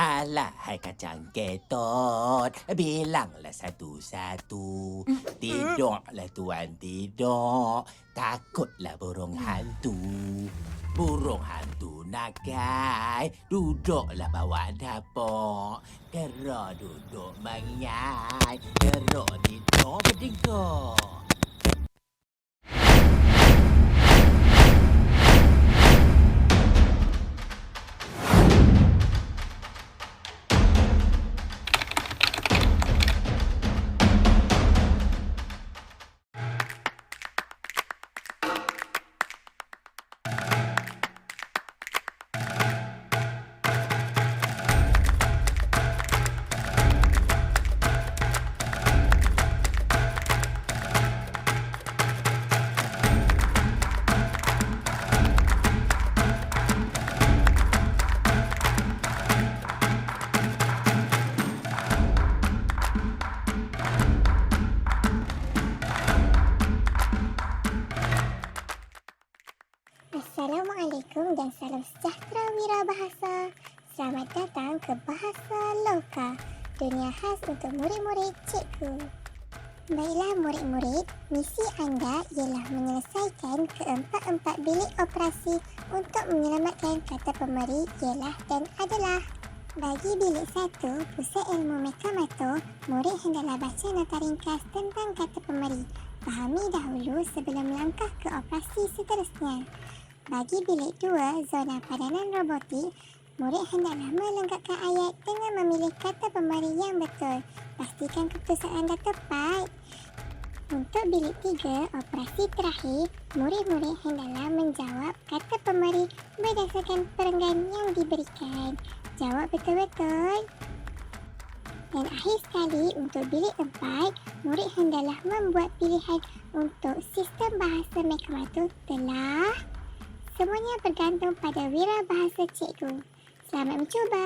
Alah, hai kacang ketot. Bilanglah satu-satu. Tidurlah tuan tidur. Takutlah burung hantu. Burung hantu nakai. Duduklah bawah dapur. Kera duduk mengai. Kera tidur berdengkur. Assalamualaikum dan salam sejahtera Wira Bahasa. Selamat datang ke Bahasa Loka, dunia khas untuk murid-murid cikgu. Baiklah murid-murid, misi anda ialah menyelesaikan keempat-empat bilik operasi untuk menyelamatkan kata pemeri ialah dan adalah. Bagi bilik satu, pusat ilmu Mekamato, murid hendaklah baca nota ringkas tentang kata pemeri. Fahami dahulu sebelum melangkah ke operasi seterusnya. Bagi bilik dua, zona padanan robotik, murid hendaklah melengkapkan ayat dengan memilih kata pemari yang betul. Pastikan keputusan anda tepat. Untuk bilik tiga, operasi terakhir, murid-murid hendaklah menjawab kata pemari berdasarkan perenggan yang diberikan. Jawab betul-betul. Dan akhir sekali, untuk bilik empat, murid hendaklah membuat pilihan untuk sistem bahasa Mekamato telah... Semuanya bergantung pada wira bahasa cikgu. Selamat mencuba!